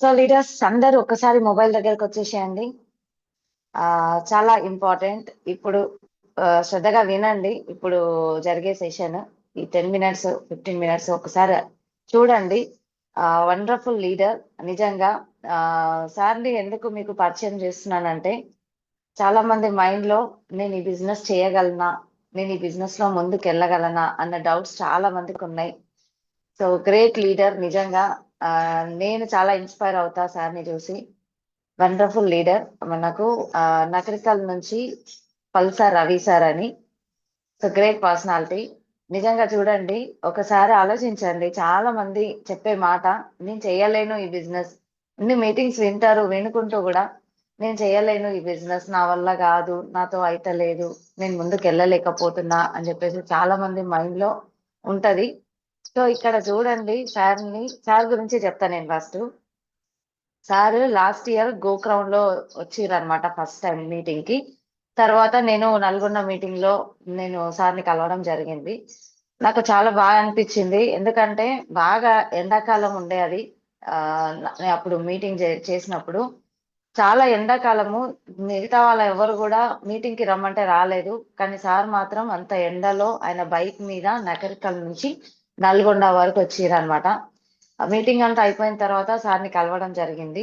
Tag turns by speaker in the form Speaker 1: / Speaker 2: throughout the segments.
Speaker 1: So leaders అందరూ ఒకసారి mobile దగ్గరకు వచ్చేసేయండి. ఆ చాలా ఇంపార్టెంట్ ఇప్పుడు శ్రద్ధగా వినండి. ఇప్పుడు జరిగే సెషన్ ఈ టెన్ మినిట్స్ ఫిఫ్టీన్ మినిట్స్ ఒకసారి చూడండి. వండర్ఫుల్ లీడర్ నిజంగా ఆ సార్ని ఎందుకు మీకు పరిచయం చేస్తున్నానంటే చాలా మంది మైండ్లో నేను ఈ బిజినెస్ చేయగలనా? నేను ఈ బిజినెస్లో ముందుకు వెళ్ళగలనా అన్న డౌట్స్ చాలా మందికి ఉన్నాయి. సో గ్రేట్ లీడర్ నిజంగా. నేను చాలా ఇన్స్పైర్ అవుతా సార్ని చూసి. వండర్ఫుల్ లీడర్ మనకు నకరికల్ నుంచి పల్సర్ రవి సార్ అని. సో గ్రేట్ పర్సనాలిటీ నిజంగా చూడండి ఒకసారి ఆలోచించండి. చాలా మంది చెప్పే మాట నేను చేయలేను ఈ బిజినెస్ ఇన్ని మీటింగ్స్ వింటారు వినుకుంటూ కూడా నేను చేయలేను ఈ బిజినెస్ నా వల్ల కాదు నాతో అయితలేదు నేను ముందుకు వెళ్ళలేకపోతున్నా అని చెప్పేసి చాలా మంది మైండ్లో ఉంటది. సో ఇక్కడ చూడండి సార్ని సార్ గురించి చెప్తా నేను ఫస్ట్ సార్ లాస్ట్ ఇయర్ గోక్రౌండ్లో వచ్చిరనమాట ఫస్ట్ టైం మీటింగ్కి. తర్వాత నేను నల్గొండ మీటింగ్లో నేను సార్ని కలవడం జరిగింది. నాకు చాలా బాగా అనిపించింది. ఎందుకంటే బాగా ఎండాకాలం ఉండే అది. అప్పుడు మీటింగ్ చేసినప్పుడు చాలా ఎండాకాలము. మిగతా వాళ్ళ ఎవరు కూడా మీటింగ్కి రమ్మంటే రాలేదు. కానీ సార్ మాత్రం అంత ఎండలో ఆయన బైక్ మీద నకరికల్ నుంచి నల్గొండ వరకు వచ్చిర్రు అనమాట మీటింగ్ అంతా అయిపోయిన తర్వాత సార్ని కలవడం జరిగింది.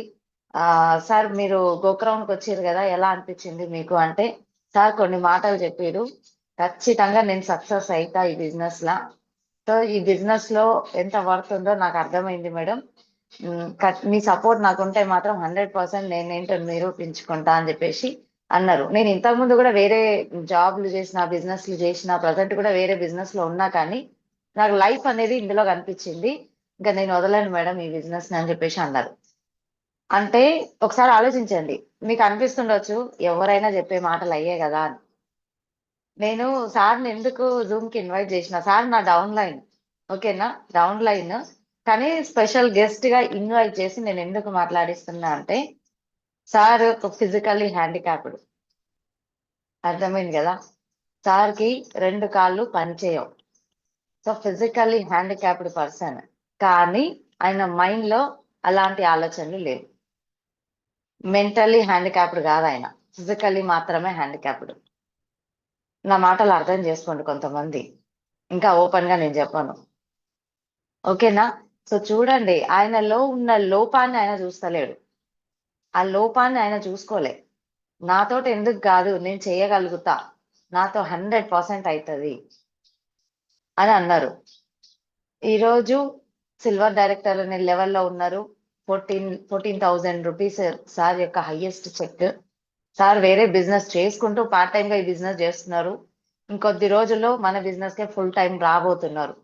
Speaker 1: ఆ సార్ మీరు గోక్రౌండ్కి వచ్చారు కదా ఎలా అనిపించింది మీకు? అంటే సార్ కొన్ని మాటలు చెప్పారు ఖచ్చితంగా నేను సక్సెస్ అవుతా ఈ బిజినెస్ లా సో ఈ బిజినెస్లో ఎంత వర్త్ ఉందో నాకు అర్థమైంది మేడం. మీ సపోర్ట్ నాకు ఉంటే మాత్రం హండ్రెడ్ పర్సెంట్ నేనేంటో నిరూపించుకుంటా అని చెప్పేసి అన్నారు. నేను ఇంతకుముందు కూడా వేరే జాబ్లు చేసిన బిజినెస్లు చేసిన ప్రజెంట్ కూడా వేరే బిజినెస్లో ఉన్నా కానీ నాకు లైఫ్ అనేది ఇందులో కనిపించింది. ఇంకా నేను వదలను మేడం ఈ బిజినెస్ అని చెప్పేసి అన్నారు. అంటే ఒకసారి ఆలోచించండి. మీకు అనిపిస్తుండొచ్చు ఎవరైనా చెప్పే మాటలు అయ్యే కదా అని. నేను సార్ని ఎందుకు జూమ్కి ఇన్వైట్ చేసిన? సార్ నా డౌన్ లైన్ ఓకేనా? డౌన్ లైన్ కానీ స్పెషల్ గెస్ట్గా ఇన్వైట్ చేసి నేను ఎందుకు మాట్లాడిస్తున్నా అంటే సార్ ఒక ఫిజికల్లీ హ్యాండిక్యాప్డ్ అర్థమైంది కదా? సార్కి రెండు కాళ్ళు పనిచేయవు. సో ఫిజికల్లీ హ్యాండిక్యాప్డ్ పర్సన్ కానీ ఆయన మైండ్లో అలాంటి ఆలోచనలు లేవు. మెంటల్లీ హ్యాండిక్యాప్డ్ కాదు ఆయన. ఫిజికల్లీ మాత్రమే హ్యాండిక్యాప్డ్ నా మాటలు అర్థం చేసుకోండి కొంతమంది. ఇంకా ఓపెన్గా నేను చెప్పను. ఓకేనా? సో చూడండి. ఆయనలో ఉన్న లోపాన్ని ఆయన చూస్తలేడు. ఆ లోపాన్ని ఆయన చూసుకోలే. నాతోటి ఎందుకు కాదు? నేను చేయగలుగుతా. నాతో హండ్రెడ్ పర్సెంట్ అవుతుంది అని అన్నారు. ఈరోజు సిల్వర్ డైరెక్టర్ అనే లెవెల్లో ఉన్నారు. Fourteen fourteen thousand rupees sir యొక్క హైయెస్ట్ చెక్. సార్ వేరే బిజినెస్ చేసుకుంటూ పార్ట్ టైంగా ఈ బిజినెస్ చేస్తున్నారు. ఇంకొద్ది రోజుల్లో మన బిజినెస్కే ఫుల్ టైం రాబోతున్నారు.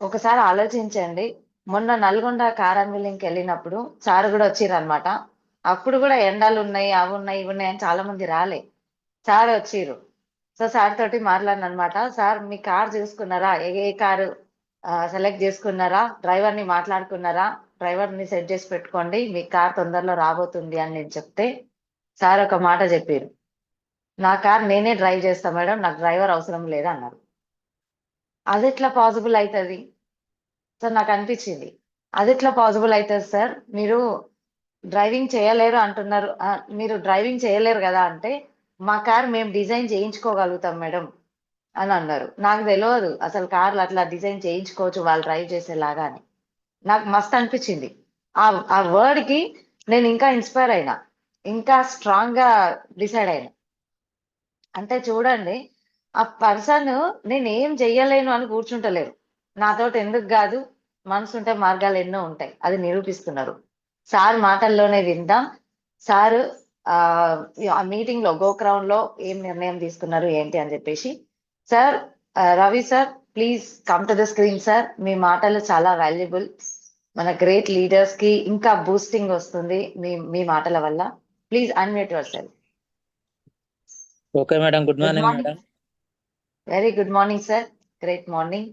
Speaker 1: ఒకసారి ఆలోచించండి. మొన్న నల్గొండ కారాన్విల్లింగ్కి వెళ్ళినప్పుడు సార్ కూడా వచ్చిరనమాట అనమాట అప్పుడు కూడా ఎండలు ఉన్నాయి అవి ఉన్నాయి ఇవి ఉన్నాయి అని చాలా మంది రాలే. సార్ వచ్చిర్రు. సో సార్ తోటి మాట్లాడిన అనమాట సార్ మీ కార్ చూసుకున్నారా? ఏ ఏ కారు సెలెక్ట్ చేసుకున్నారా? డ్రైవర్ని మాట్లాడుకున్నారా? డ్రైవర్ని సెట్ చేసి పెట్టుకోండి మీ కార్ తొందరలో రాబోతుంది అని నేను చెప్తే సార్ ఒక మాట చెప్పారు. నా కార్ నేనే డ్రైవ్ చేస్తా మేడం నాకు డ్రైవర్ అవసరం లేదు అన్నారు అది ఎట్లా పాసిబుల్ అవుతుంది సార్ నాకు అనిపించింది. అది ఎట్లా పాసిబుల్ అవుతుంది సార్? మీరు డ్రైవింగ్ చేయలేరు అంటున్నారు మీరు డ్రైవింగ్ చేయలేరు కదా అంటే మా కార్ మేము డిజైన్ చేయించుకోగలుగుతాం మేడం అని అన్నారు. నాకు తెలియదు అసలు కార్లు అట్లా డిజైన్ చేయించుకోవచ్చు వాళ్ళు డ్రైవ్ చేసేలాగా అని. నాకు మస్త్ అనిపించింది. ఆ ఆ వర్డ్కి నేను ఇంకా ఇన్స్పైర్ అయినా ఇంకా స్ట్రాంగ్గా డిసైడ్ అయినా. అంటే చూడండి ఆ పర్సన్ నేను ఏం చెయ్యలేను అని కూర్చుంటలేరు. నాతోటి ఎందుకు కాదు మనసు ఉంటే మార్గాలు ఎన్నో ఉంటాయి అది నిరూపిస్తున్నారు. సార్ మాటల్లోనే విందాం. సారు ఆ మీటింగ్లో గోక్రౌండ్లో ఏం నిర్ణయం తీసుకున్నారు ఏంటి అని చెప్పేసి. Sir Ravi sir please come to the screen sir మీ మాటలు చాలా వాల్యుబుల్ మన గ్రేట్ లీడర్స్కి ఇంకా బూస్టింగ్ వస్తుంది మీ మీ మాటల వల్ల. Please unmute yourself
Speaker 2: okay madam good morning. Madam
Speaker 1: very good morning sir great morning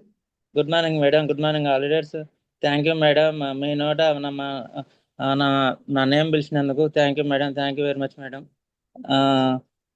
Speaker 2: good morning madam good morning all leaders thank you madam మీ నోట నా మా- ఆ, నా నా name పిలిచినందుకు thank you madam thank you very much madam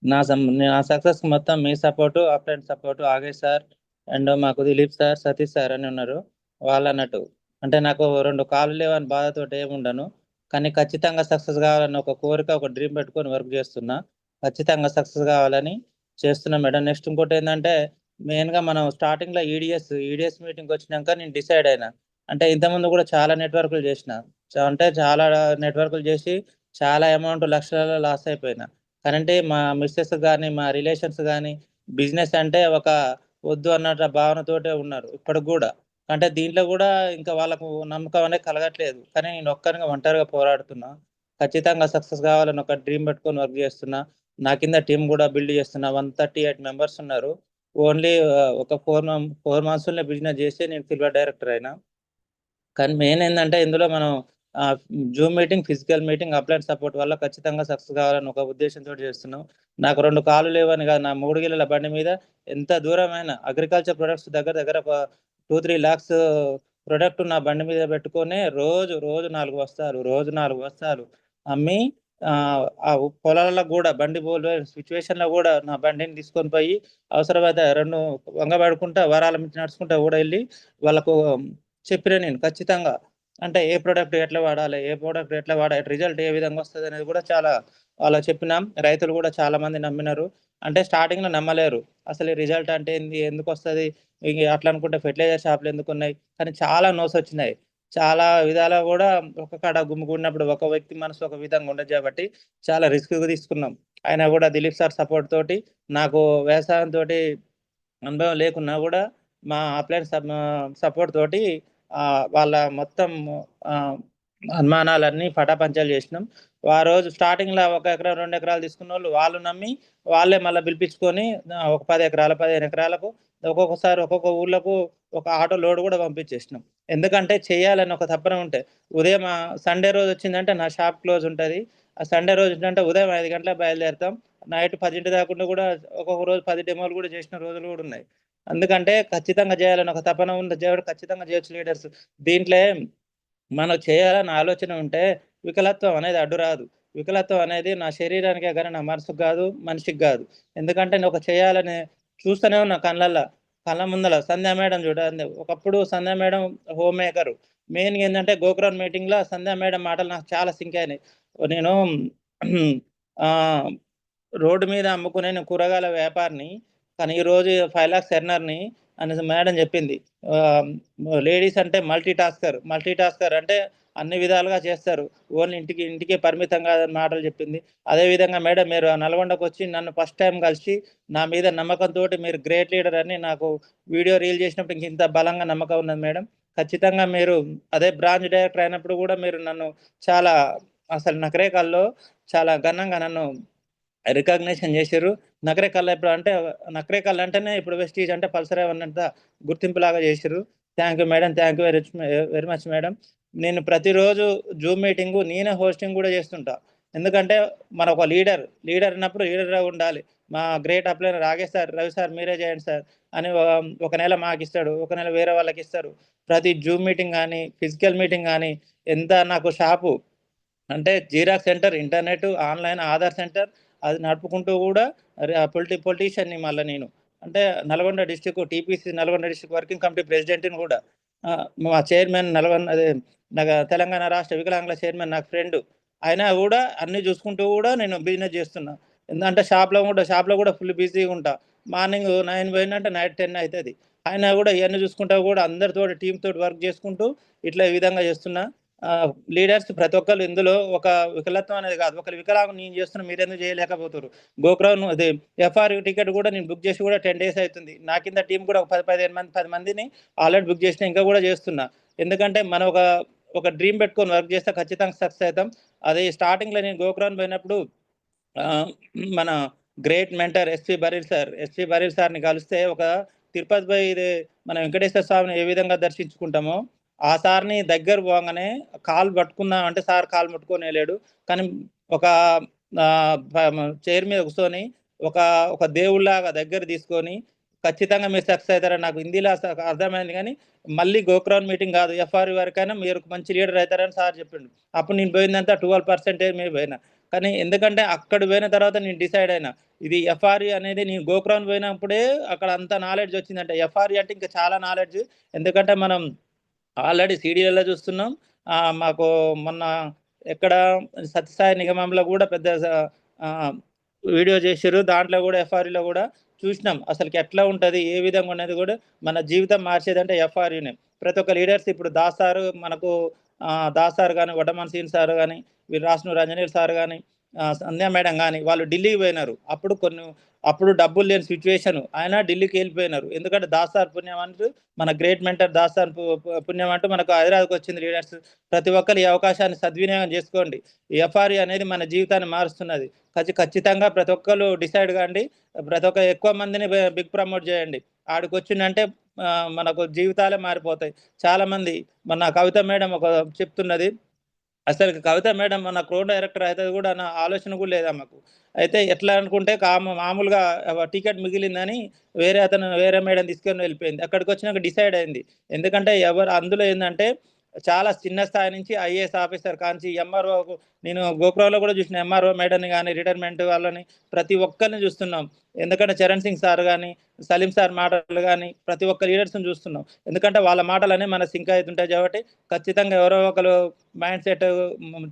Speaker 2: నా నా success మొత్తం మీ support upline support Agesh sir and మాకు దిలీప్ సార్ సతీష్ సార్ అని ఉన్నారు. వాళ్ళు అన్నట్టు. అంటే నాకు రెండు కాళ్ళు లేవని బాధతోటి ఏమి ఉండను. కానీ ఖచ్చితంగా సక్సెస్ కావాలని ఒక కోరిక ఒక డ్రీమ్ పెట్టుకొని వర్క్ చేస్తున్నా. ఖచ్చితంగా సక్సెస్ కావాలని చేస్తున్నా మేడం నెక్స్ట్ ఇంకోటి ఏంటంటే మెయిన్గా మనం స్టార్టింగ్లో ఈడిఎస్ ఈడిఎస్ మీటింగ్ వచ్చినాక నేను డిసైడ్ అయినా. అంటే ఇంతకుముందు కూడా చాలా నెట్వర్క్లు చేసిన. అంటే చాలా నెట్వర్క్లు చేసి చాలా అమౌంట్ లక్షలలో లాస్ అయిపోయినా. కానీ మా మిస్సెస్ కానీ మా రిలేషన్స్ కానీ బిజినెస్ అంటే ఒక వద్దు అన్నట్టు భావనతోటే ఉన్నారు ఇప్పటికి కూడా. అంటే దీంట్లో కూడా ఇంకా వాళ్ళకు నమ్మకం అనేది కలగట్లేదు. కానీ నేను ఒక్కరిగా ఒంటరిగా పోరాడుతున్నా. ఖచ్చితంగా సక్సెస్ కావాలని ఒక డ్రీమ్ పెట్టుకొని వర్క్ చేస్తున్నా. నా కింద టీం కూడా బిల్డ్ చేస్తున్నా. వన్ థర్టీ ఎయిట్ మెంబర్స్ ఉన్నారు. ఓన్లీ ఒక ఫోర్ ఫోర్ మంత్స్లోనే బిజినెస్ చేసి నేను సిల్వర్ డైరెక్టర్ అయినా. కానీ మెయిన్ ఏంటంటే ఇందులో మనం Zoom meeting physical meeting upline support వల్ల ఖచ్చితంగా సక్సెస్ కావాలని ఒక ఉద్దేశంతో చేస్తున్నాం. నాకు రెండు కాలు లేవని కాదు నా మూడు గిల్లల బండి మీద ఎంత దూరమైన అగ్రికల్చర్ ప్రొడక్ట్స్ దగ్గర దగ్గర ఒక టూ త్రీ ల్యాక్స్ ప్రొడక్ట్ నా బండి మీద పెట్టుకొని రోజు రోజు నాలుగు వస్తారు రోజు నాలుగు వస్తారు అమ్మి ఆ పొలాలలో కూడా బండి పోలే సిచ్యువేషన్లో కూడా నా బండిని తీసుకొని పోయి అవసరమైతే రెండు వంగబడుకుంటా వరాల మించి నడుచుకుంటా కూడా వెళ్ళి వాళ్ళకు చెప్పిన నేను ఖచ్చితంగా. అంటే ఏ ప్రోడక్ట్ ఎట్లా వాడాలి ఏ ప్రోడక్ట్ ఎట్లా వాడాలి రిజల్ట్ ఏ విధంగా వస్తుంది అనేది కూడా చాలా అలా చెప్పినాం. రైతులు కూడా చాలా మంది నమ్మినారు. అంటే స్టార్టింగ్లో నమ్మలేరు. అసలు ఈ రిజల్ట్ అంటే ఏంది ఎందుకు వస్తుంది? ఇక అట్లా అనుకుంటే ఫెర్టిలైజర్ షాపులు ఎందుకు ఉన్నాయి? కానీ చాలా నోస్ వచ్చినాయి. చాలా విధాలా కూడా ఒక కాడ గుమ్ముకున్నప్పుడు ఒక వ్యక్తి మనసు ఒక విధంగా ఉండదు కాబట్టి చాలా రిస్క్ తీసుకున్నాం. ఆయన కూడా దిలీప్ సార్ సపోర్ట్ తోటి నాకు వ్యవసాయం తోటి అనుభవం లేకున్నా కూడా మా అప్లైన్ సపోర్ట్ తోటి వాళ్ళ మొత్తం అనుమానాలన్నీ పటాపంచాలు చేసినాం. ఆ రోజు స్టార్టింగ్లో ఒక ఎకరం రెండు ఎకరాలు తీసుకున్న వాళ్ళు వాళ్ళు నమ్మి వాళ్ళే మళ్ళీ పిలిపించుకొని ఒక పది ఎకరాల పదిహేను ఎకరాలకు ఒక్కొక్కసారి ఒక్కొక్క ఊర్లకు ఒక ఆటో లోడ్ కూడా పంపించేసినాం. ఎందుకంటే చేయాలని ఒక తప్పన ఉంటే ఉదయం సండే రోజు వచ్చిందంటే నా షాప్ క్లోజ్ ఉంటుంది. ఆ సండే రోజు ఏంటంటే ఉదయం ఐదు గంటలకు బయలుదేరుతాం. నైట్ పదింటి దాకుండా కూడా ఒక్కొక్క రోజు పది డెమోలు కూడా చేసిన రోజులు కూడా ఉన్నాయి. ఎందుకంటే ఖచ్చితంగా చేయాలని ఒక తపన ఉంది. చేయడం ఖచ్చితంగా చేయొచ్చు లీడర్స్. దీంట్లో మనం చేయాలని ఆలోచన ఉంటే వికలత్వం అనేది అడ్డు రాదు. వికలత్వం అనేది నా శరీరానికే కానీ నా మనసుకు కాదు మనిషికి కాదు. ఎందుకంటే నేను ఒక చేయాలని చూస్తూనే ఉన్నా కళ్ళల్లో కళ్ళ ముందల. సంధ్యా మేడం చూడండి. ఒకప్పుడు Sandhya madam homemaker main ఏంటంటే గోకురాన్ మీటింగ్లో సంధ్యా మేడం మాటలు నాకు చాలా సింక్ అయినాయి. నేను రోడ్డు మీద అమ్ముకునే కూరగాయల వ్యాపారిని కానీ ఈ రోజు ఫైవ్ లాక్స్ ఎర్నర్ని అనేసి మేడం చెప్పింది. లేడీస్ అంటే మల్టీ టాస్కర్ మల్టీ టాస్కర్ అంటే అన్ని విధాలుగా చేస్తారు. ఓన్లీ ఇంటికి ఇంటికే పరిమితం కాదని మాటలు చెప్పింది. అదే విధంగా మేడం మీరు నల్గొండకు వచ్చి నన్ను ఫస్ట్ టైం కలిసి నా మీద నమ్మకంతో మీరు గ్రేట్ లీడర్ అని నాకు వీడియో రీల్ చేసినప్పుడు ఇంక ఇంత బలంగా నమ్మకం ఉన్నది మేడం. ఖచ్చితంగా మీరు అదే బ్రాంచ్ డైరెక్టర్ అయినప్పుడు కూడా మీరు నన్ను చాలా అసలు నకరేకాల్లో చాలా ఘనంగా నన్ను రికగ్నేషన్ చేశారు నకరేకల్ ఇప్పుడు అంటే నకరేకల్ అంటేనే ఇప్పుడు వెస్టీజ్ అంటే పల్సర్ అన్నంత గుర్తింపులాగా చేశారు thank you madam thank you very very much madam నేను ప్రతిరోజు జూమ్ మీటింగ్ నేనే హోస్టింగ్ కూడా చేస్తుంటా. ఎందుకంటే మన ఒక లీడర్ లీడర్ అన్నప్పుడు లీడర్గా ఉండాలి. మా great upliner Ragesh sir Ravi sir మీరే చేయండి సార్ అని ఒక- ఒక నెల మాకు ఇస్తాడు. ఒక నెల వేరే వాళ్ళకి ఇస్తారు. ప్రతి జూమ్ మీటింగ్ కానీ ఫిజికల్ మీటింగ్ కానీ ఎంత నాకు షాపు అంటే xerox centre internet online Aadhaar centre అది నడుపుకుంటూ కూడా పొలిటి పొలిటీషియన్ని మళ్ళీ నేను. అంటే Nalgonda district TPC Nalgonda district working committee ప్రెసిడెంట్ని కూడా మా చైర్మన్ నల్గొండ అదే నాకు తెలంగాణ రాష్ట్ర వికలాంగుల చైర్మన్ నాకు ఫ్రెండ్. అయినా కూడా అన్ని చూసుకుంటూ కూడా నేను బిజినెస్ చేస్తున్నా. ఎందుకంటే షాప్లో కూడా షాప్లో కూడా ఫుల్ బిజీగా ఉంటా. మార్నింగ్ నైన్ పోయిందంటే నైట్ టెన్ అవుతుంది అయినా కూడా ఇవన్నీ చూసుకుంటా కూడా అందరితో టీమ్ తోటి వర్క్ చేసుకుంటూ ఇట్లా ఈ విధంగా చేస్తున్నా. లీడర్స్ ప్రతి ఒక్కరు ఇందులో ఒక వికలత్వం అనేది కాదు. ఒకరు వికలాంగం నేను చేస్తున్నా మీరెందుకు చేయలేకపోతారు గోక్రౌన్ అదే ఎఫ్ఆర్ టికెట్ కూడా నేను బుక్ చేసి కూడా టెన్ డేస్ అవుతుంది నా కింద టీం కూడా ఒక పది పదిహేను మంది పది మందిని ఆల్రెడీ బుక్ చేసిన ఇంకా కూడా చేస్తున్నా. ఎందుకంటే మనం ఒక ఒక డ్రీమ్ పెట్టుకొని వర్క్ చేస్తే ఖచ్చితంగా సక్సెస్ అవుతాం. అదే స్టార్టింగ్లో నేను గోక్రౌన్ పోయినప్పుడు మన great mentor SP Bareel sir SP Bareel సార్ని కలిస్తే ఒక తిరుపతి పోయి ఇది మన వెంకటేశ్వర స్వామిని ఏ విధంగా దర్శించుకుంటామో ఆ సార్ని దగ్గర పోగానే కాలు పట్టుకుందాం అంటే సార్ కాలు పట్టుకొని లేడు. కానీ ఒక చైర్ మీద కూర్చొని ఒక ఒక దేవుళ్ళలాగా దగ్గర తీసుకొని ఖచ్చితంగా మీరు సక్సెస్ అవుతారని నాకు హిందీలో అర్థమైంది. కానీ మళ్ళీ గోక్రౌన్ మీటింగ్ కాదు. ఎఫ్ఆర్ వరకైనా మీరు ఒక మంచి లీడర్ అవుతారని సార్ చెప్పిండు. అప్పుడు నేను పోయిందంతా ట్వెల్వ్ పర్సెంటేజ్ మీద పోయినా. కానీ ఎందుకంటే అక్కడ పోయిన తర్వాత నేను డిసైడ్ అయినా. ఇది ఎఫ్ఆర్ఈ అనేది నేను గోక్రౌన్ పోయినప్పుడే అక్కడ అంత నాలెడ్జ్ వచ్చిందంటే. ఎఫ్ఆర్ఈ అంటే ఇంకా చాలా నాలెడ్జ్ ఎందుకంటే మనం ఆల్రెడీ సీడీలలో చూస్తున్నాం. మాకు మొన్న ఎక్కడ సత్యసాయి నిగమంలో కూడా పెద్ద వీడియో చేశారు దాంట్లో కూడా ఎఫ్ఆర్యూలో కూడా చూసినాం. అసలుకి ఎట్లా ఉంటుంది ఏ విధంగా ఉన్నది కూడా మన జీవితం మార్చేదంటే ఎఫ్ఆర్యూనే. ప్రతి ఒక్క లీడర్స్ ఇప్పుడు దాస్ సార్ మనకు దాసారు దాస్ సార్ కానీ వడమన్సీన్ సార్ కానీ వీళ్ళు రాసిన రంజనీల్ సార్ కానీ సంధ్యా మేడం కానీ వాళ్ళు ఢిల్లీకి పోయినారు. అప్పుడు కొన్ని అప్పుడు డబ్బులు లేని సిచ్యువేషన్ ఆయన ఢిల్లీకి వెళ్ళిపోయినారు. ఎందుకంటే దాస్తార్ పుణ్యం అంటూ మన గ్రేట్ మెంటర్ దాస్తార్ పు- పుణ్యం అంటూ మనకు హైదరాబాద్కి వచ్చింది లీడర్స్ ప్రతి ఒక్కరు ఈ అవకాశాన్ని సద్వినియోగం చేసుకోండి. ఈ ఎఫ్ఆర్ఈ అనేది మన జీవితాన్ని మారుస్తున్నది. ఖచ్చి- ఖచ్చితంగా ప్రతి ఒక్కరు డిసైడ్ కాండి. ప్రతి ఒక్క ఎక్కువ మందిని బిగ్ ప్రమోట్ చేయండి. ఆడికి వచ్చిందంటే మనకు జీవితాలే మారిపోతాయి. చాలా మంది మన కవిత మేడం ఒక చెప్తున్నది అసలు కవిత మేడం మన క్రో డైరెక్టర్ అయితే కూడా నా ఆలోచన కూడా లేదా మాకు. అయితే ఎట్లా అనుకుంటే మామూలుగా టికెట్ మిగిలిందని వేరే అతను వేరే మేడం తీసుకొని వెళ్ళిపోయింది. అక్కడికి వచ్చినాక డిసైడ్ అయింది. ఎందుకంటే ఎవరు అందులో ఏంటంటే చాలా చిన్న స్థాయి నుంచి ఐఏఎస్ ఆఫీసర్ కాంచి ఎంఆర్ఓ నేను గోకురాలో కూడా చూసిన ఎంఆర్ఓ మేడంని కానీ రిటైర్మెంట్ వాళ్ళని ప్రతి ఒక్కరిని చూస్తున్నాం. ఎందుకంటే చరణ్ సింగ్ సార్ కానీ సలీం సార్ మాటలు కానీ ప్రతి ఒక్క లీడర్స్ని చూస్తున్నాం. ఎందుకంటే వాళ్ళ మాటలనే మన సింక్ అవుతుంటాయి కాబట్టి ఖచ్చితంగా ఎవరో ఒకరు మైండ్ సెట్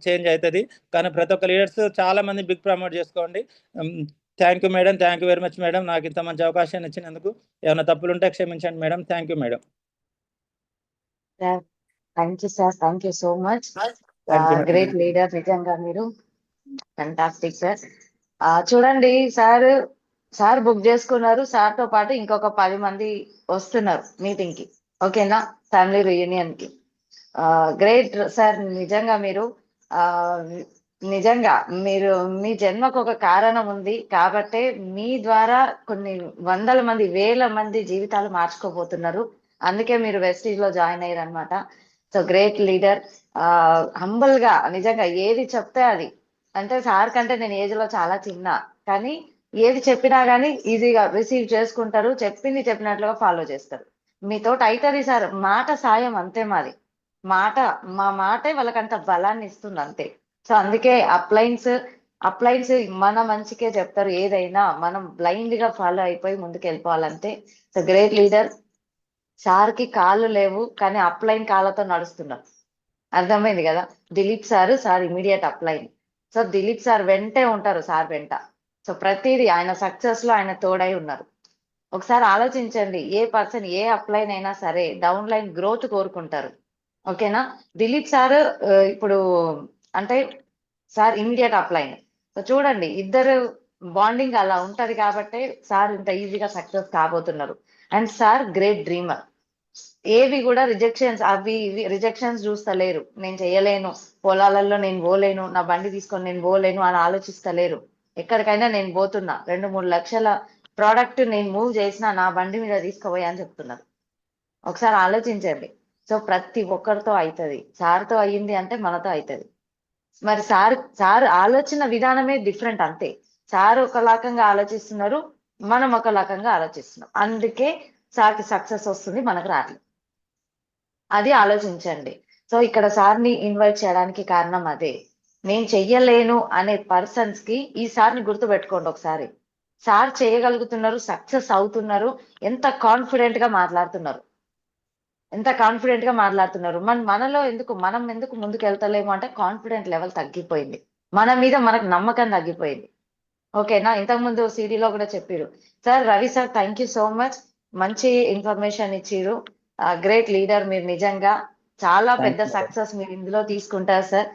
Speaker 2: చేంజ్ అవుతుంది. కానీ ప్రతి ఒక్క లీడర్స్ చాలా మంది బిగ్ ప్రమోట్ చేసుకోండి. Thank you madam thank you very much madam. నాకు ఇంత మంచి అవకాశాన్ని ఇచ్చినందుకు. ఏమైనా తప్పులు ఉంటే క్షమించండి madam. Thank you madam.
Speaker 1: Thank you sir thank you so much. Great leader నిజంగా మీరు. ఫంటాస్టిక్ సార్ చూడండి సార్ సార్ బుక్ చేసుకున్నారు. సార్తో పాటు ఇంకొక పది మంది వస్తున్నారు మీటింగ్కి. ఓకేనా ఫ్యామిలీ రియూనియన్కి. గ్రేట్ సార్ నిజంగా మీరు ఆ నిజంగా మీరు మీ జన్మకు ఒక కారణం ఉంది కాబట్టే మీ ద్వారా కొన్ని వందల మంది వేల మంది జీవితాలు మార్చుకోబోతున్నారు. అందుకే మీరు వెస్టీజ్లో జాయిన్ అయ్యారు అనమాట సో గ్రేట్ లీడర్ ఆ హంబుల్గా నిజంగా ఏది చెప్తే అది. అంటే సార్ కంటే నేను ఏజ్లో చాలా చిన్న. కానీ ఏది చెప్పినా కానీ ఈజీగా రిసీవ్ చేసుకుంటారు. చెప్పింది చెప్పినట్లుగా ఫాలో చేస్తారు. మీతో అవుతుంది సార్. మాట సాయం అంతే మాది మాట మా మాటే వాళ్ళకంత బలాన్ని ఇస్తుంది అంతే. సో అందుకే అప్లైన్స్ అప్లైన్స్ మన మంచికే చెప్తారు. ఏదైనా మనం బ్లైండ్గా ఫాలో అయిపోయి ముందుకు వెళ్ళిపోవాలంతే సో గ్రేట్ లీడర్ సార్కి కాళ్ళు లేవు కానీ అప్లైన్ కాళ్ళతో నడుస్తున్నారు అర్థమైంది కదా? Dileep sir sir immediate upline. So Dileep sir వెంటే ఉంటారు సార్ వెంట. సో ప్రతిదీ ఆయన సక్సెస్లో ఆయన తోడై ఉన్నారు. ఒకసారి ఆలోచించండి ఏ పర్సన్ ఏ అప్లైన్ అయినా సరే డౌన్ లైన్ గ్రోత్ కోరుకుంటారు. ఓకేనా? దిలీప్ సార్ ఇప్పుడు అంటే సార్ ఇమీడియట్ అప్లైన్. సో చూడండి ఇద్దరు బాండింగ్ అలా ఉంటది కాబట్టి సార్ ఇంత ఈజీగా సక్సెస్ కాబోతున్నారు. And sir great dreamer. ఏవి కూడా రిజెక్షన్స్ అవి ఇవి రిజెక్షన్స్ చూస్తలేరు. నేను చేయలేను. పొలాలలో నేను పోలేను. నా బండి తీసుకొని నేను పోలేను అని ఆలోచిస్తలేరు. ఎక్కడికైనా నేను పోతున్నా. రెండు మూడు లక్షల ప్రోడక్ట్ నేను మూవ్ చేసినా నా బండి మీద తీసుకుపోయా అని చెప్తున్నారు. ఒకసారి ఆలోచించండి. సో ప్రతి ఒక్కరితో అవుతుంది సార్తో అయ్యింది అంటే మనతో అవుతుంది మరి సార్ సార్ ఆలోచన విధానమే డిఫరెంట్ అంతే. సార్ ఒక రకంగా ఆలోచిస్తున్నారు. మనం ఒక రకంగా ఆలోచిస్తున్నాం. అందుకే సార్కి సక్సెస్ వస్తుంది మనకు రావట్లేదు అది ఆలోచించండి. సో ఇక్కడ సార్ని ఇన్వైట్ చేయడానికి కారణం అదే. నేను చెయ్యలేను అనే పర్సన్స్కి ఈ సార్ని గుర్తుపెట్టుకోండి ఒకసారి. సార్ చేయగలుగుతున్నారు సక్సెస్ అవుతున్నారు ఎంత కాన్ఫిడెంట్గా మాట్లాడుతున్నారు. ఎంత కాన్ఫిడెంట్గా మాట్లాడుతున్నారు. మన మనలో ఎందుకు మనం ఎందుకు ముందుకు వెళ్తలేము అంటే కాన్ఫిడెంట్ లెవెల్ తగ్గిపోయింది. మన మీద మనకు నమ్మకం తగ్గిపోయింది. ఓకేనా ఇంతకు ముందు సిడీలో కూడా చెప్పారు sir Ravi sir thank you so much మంచి ఇన్ఫర్మేషన్ ఇచ్చిరు గ్రేట్ లీడర్ మీరు నిజంగా. చాలా పెద్ద. సక్సెస్ మీరు ఇందులో తీసుకుంటారు సార్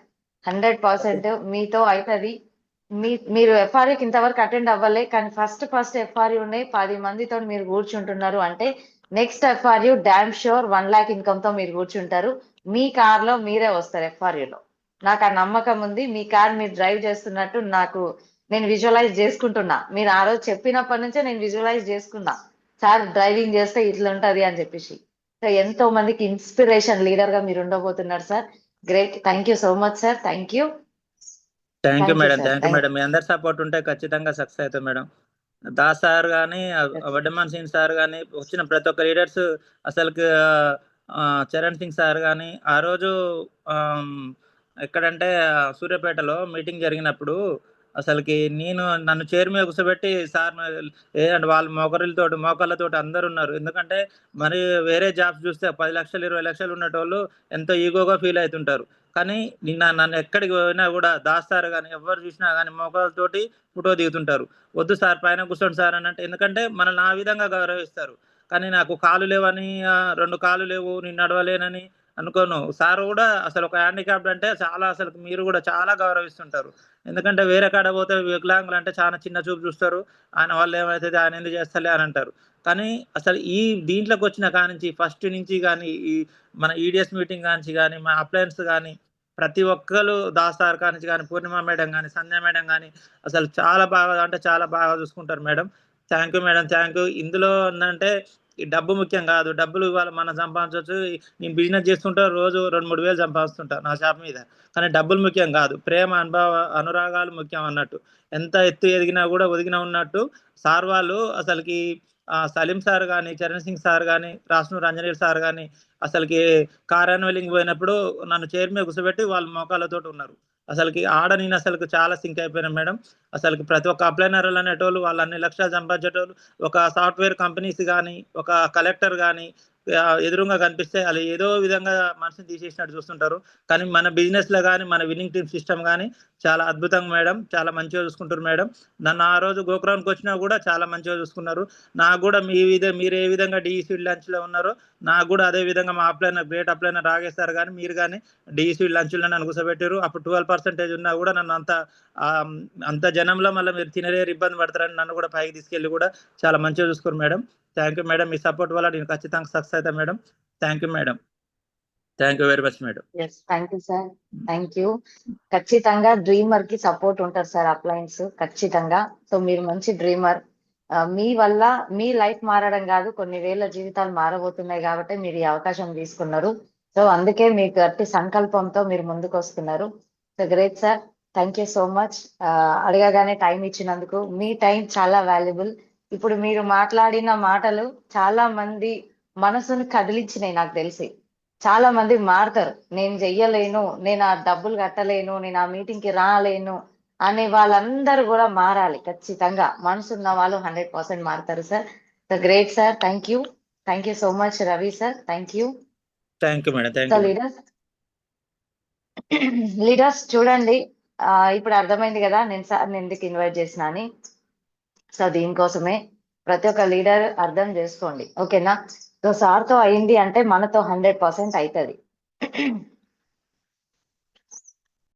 Speaker 1: హండ్రెడ్ పర్సెంట్ మీతో అవుతుంది మీ మీరు ఎఫ్ఆర్యూకి ఇంతవరకు అటెండ్ అవ్వలే కానీ ఫస్ట్ ఫస్ట్ ఎఫ్ఆర్యూ ఉన్నాయి పది మందితో మీరు కూర్చుంటున్నారు అంటే నెక్స్ట్ ఎఫ్ఆర్యూ డామ్ షోర్ వన్ లాక్ ఇన్కమ్తో మీరు కూర్చుంటారు. మీ కార్లో మీరే వస్తారు FRU లో. నాకు ఆ నమ్మకం ఉంది మీ కార్ మీరు డ్రైవ్ చేస్తున్నట్టు నాకు నేను విజువలైజ్ చేసుకుంటున్నా. మీరు ఆ రోజు చెప్పినప్పటి నుంచే నేను విజువలైజ్ చేసుకున్నా. సార్ డ్రైవింగ్ చేస్తే ఇట్లా ఉంటది అని చెప్పేసి. సో ఎంతో మందికి ఇన్స్పిరేషన్ లీడర్గా మీరు ఉండబోతున్నారు sir. Great thank you so much sir thank you
Speaker 2: thank you madam. Thank you madam మీ అందరి సపోర్ట్ ఉంటే ఖచ్చితంగా సక్సెస్ అవుతుంది మేడం దాస్ సార్ కానీ వడ్డమాన్ సింగ్ సార్ కానీ వచ్చిన ప్రతి ఒక్క లీడర్స్ అసలుకి ఆ, చరణ్ సింగ్ సార్ కానీ ఆ రోజు ఎక్కడంటే సూర్యాపేటలో మీటింగ్ జరిగినప్పుడు అసలుకి నేను నన్ను చైర్ మీద కూర్చోబెట్టి సార్ ఏదంటే వాళ్ళు మోకరిలతోటి మోకాళ్ళతోటి అందరు ఉన్నారు. ఎందుకంటే మరి వేరే జాబ్స్ చూస్తే పది లక్షలు ఇరవై లక్షలు ఉన్నటోళ్ళు ఎంతో ఈగోగా ఫీల్ అవుతుంటారు కానీ నిన్న నన్ను ఎక్కడికి పోయినా కూడా దాస్తారు కానీ ఎవరు చూసినా కానీ మోకాలతోటి ఫోటో దిగుతుంటారు. వద్దు సార్ పైన కూర్చోండి సార్ అని అంటే ఎందుకంటే మనల్ని ఆ విధంగా గౌరవిస్తారు. కానీ నాకు కాలు లేవని రెండు కాలు లేవు నేను నడవలేనని అనుకోను. సార్ కూడా అసలు ఒక హ్యాండిక్యాప్డ్ అంటే చాలా అసలు మీరు కూడా చాలా గౌరవిస్తుంటారు. ఎందుకంటే వేరే కాడ పోతే వికలాంగులు అంటే చాలా చిన్న చూపు చూస్తారు. ఆయన వాళ్ళు ఏమైతుంది ఆయన ఎందుకు చేస్తలే అని అంటారు. కానీ అసలు ఈ దీంట్లోకి వచ్చిన కానించి ఫస్ట్ నుంచి కానీ ఈ మన ఈడిఎస్ మీటింగ్ కానించి కానీ మన అప్లయన్స్ కానీ ప్రతి ఒక్కరు దాస్తార్ కానించి కానీ పూర్ణిమ మేడం కానీ సంధ్య మేడం కానీ అసలు చాలా బాగా అంటే చాలా బాగా చూసుకుంటారు madam. Thank you madam thank you ఇందులో ఏంటంటే ఈ డబ్బు ముఖ్యం కాదు. డబ్బులు ఇవాళ మనం సంపాదించవచ్చు. నేను బిజినెస్ చేస్తుంటా రోజు రెండు మూడు వేలు సంపాదిస్తుంటా నా షాప్ మీద. కానీ డబ్బులు ముఖ్యం కాదు. ప్రేమ అనుభవ అనురాగాలు ముఖ్యం అన్నట్టు. ఎంత ఎత్తు ఎదిగినా కూడా ఒదిగినా ఉన్నట్టు సార్ వాళ్ళు అసలుకి సలీం సార్ కానీ చరణ్ సింగ్ సార్ కానీ రాష్ట్రం రంజనీల్ సార్ కానీ అసలుకి కార్ పోయినప్పుడు నన్ను చైర్ మీద కూర్చోబెట్టి వాళ్ళు మోకాళ్ళతో ఉన్నారు. అసలుకి ఆడ నేను అసలు చాలా సింక్ అయిపోయినా మేడం. అసలుకి ప్రతి ఒక్క అప్లైనర్లు అనేటోళ్ళు వాళ్ళు అన్ని లక్షలు సంపాదించేటోళ్ళు ఒక సాఫ్ట్వేర్ కంపెనీస్ కానీ ఒక కలెక్టర్ కానీ ఎదురుగా కనిపిస్తే అలా ఏదో విధంగా మనసుని తీసేసినట్టు చూస్తుంటారు. కానీ మన బిజినెస్లో కానీ మన విన్నింగ్ టీమ్ సిస్టమ్ కానీ చాలా అద్భుతంగా మేడం. చాలా మంచిగా చూసుకుంటారు మేడం. నన్ను ఆ రోజు గోకురానికి వచ్చినా కూడా చాలా మంచిగా చూసుకున్నారు. నాకు కూడా మీ విధ మీరు ఏ విధంగా డిఈసీ లంచ్లో ఉన్నారో నాకు కూడా అదే విధంగా మా అప్లైనర్ గ్రేట్ అప్లైనర్ రాగేస్తారు కానీ మీరు కానీ డిఈసీ లంచ్లో నన్ను కూర్చోబెట్టారు. అప్పుడు ట్వెల్వ్ పర్సెంటేజ్ ఉన్నా కూడా నన్ను అంత అంత జనంలో మళ్ళీ మీరు తినలేరు ఇబ్బంది పడతారని నన్ను కూడా పైకి తీసుకెళ్ళి కూడా చాలా మంచిగా చూసుకోరు మేడం. థ్యాంక్ యూ మేడం మీ సపోర్ట్ వల్ల నేను ఖచ్చితంగా సక్సెస్ అవుతా madam thank you madam thank you very much madam
Speaker 1: yes thank you sir thank you ఖచ్చితంగా డ్రీమర్కి సపోర్ట్ ఉంటారు సార్ అప్లయన్స్ ఖచ్చితంగా. సో మీరు మంచి డ్రీమర్ మీ వల్ల మీ లైఫ్ మారడం కాదు కొన్ని వేల జీవితాలు మారబోతున్నాయి కాబట్టి మీరు ఈ అవకాశం తీసుకున్నారు. సో అందుకే మీకు గట్టి సంకల్పంతో మీరు ముందుకు వస్తున్నారు. So great sir thank you so much అడగగానే టైం ఇచ్చినందుకు. మీ టైం చాలా వాల్యుబుల్ ఇప్పుడు మీరు మాట్లాడిన మాటలు చాలా మంది మనసును కదిలించినాయి నాకు తెలిసి. చాలా మంది మారుతారు. నేను చెయ్యలేను నేను ఆ డబ్బులు కట్టలేను నేను ఆ మీటింగ్కి రాలేను అనే వాళ్ళందరూ కూడా మారాలి ఖచ్చితంగా. మనసు ఉన్న వాళ్ళు హండ్రెడ్ పర్సెంట్ మారుతారు sir. So great sir. Thank you. Thank you so much Ravi sir. Thank you.
Speaker 2: Thank you madam.
Speaker 1: Leaders leaders చూడండి. ఇప్పుడు అర్థమైంది కదా? నేను సార్ ఎందుకు ఇన్వైట్ చేసిన అని సో దీనికోసమే ప్రతి ఒక్క లీడర్ అర్థం చేసుకోండి. ఓకేనా? సో సార్తో అయింది అంటే మనతో హండ్రెడ్ పర్సెంట్ అవుతుంది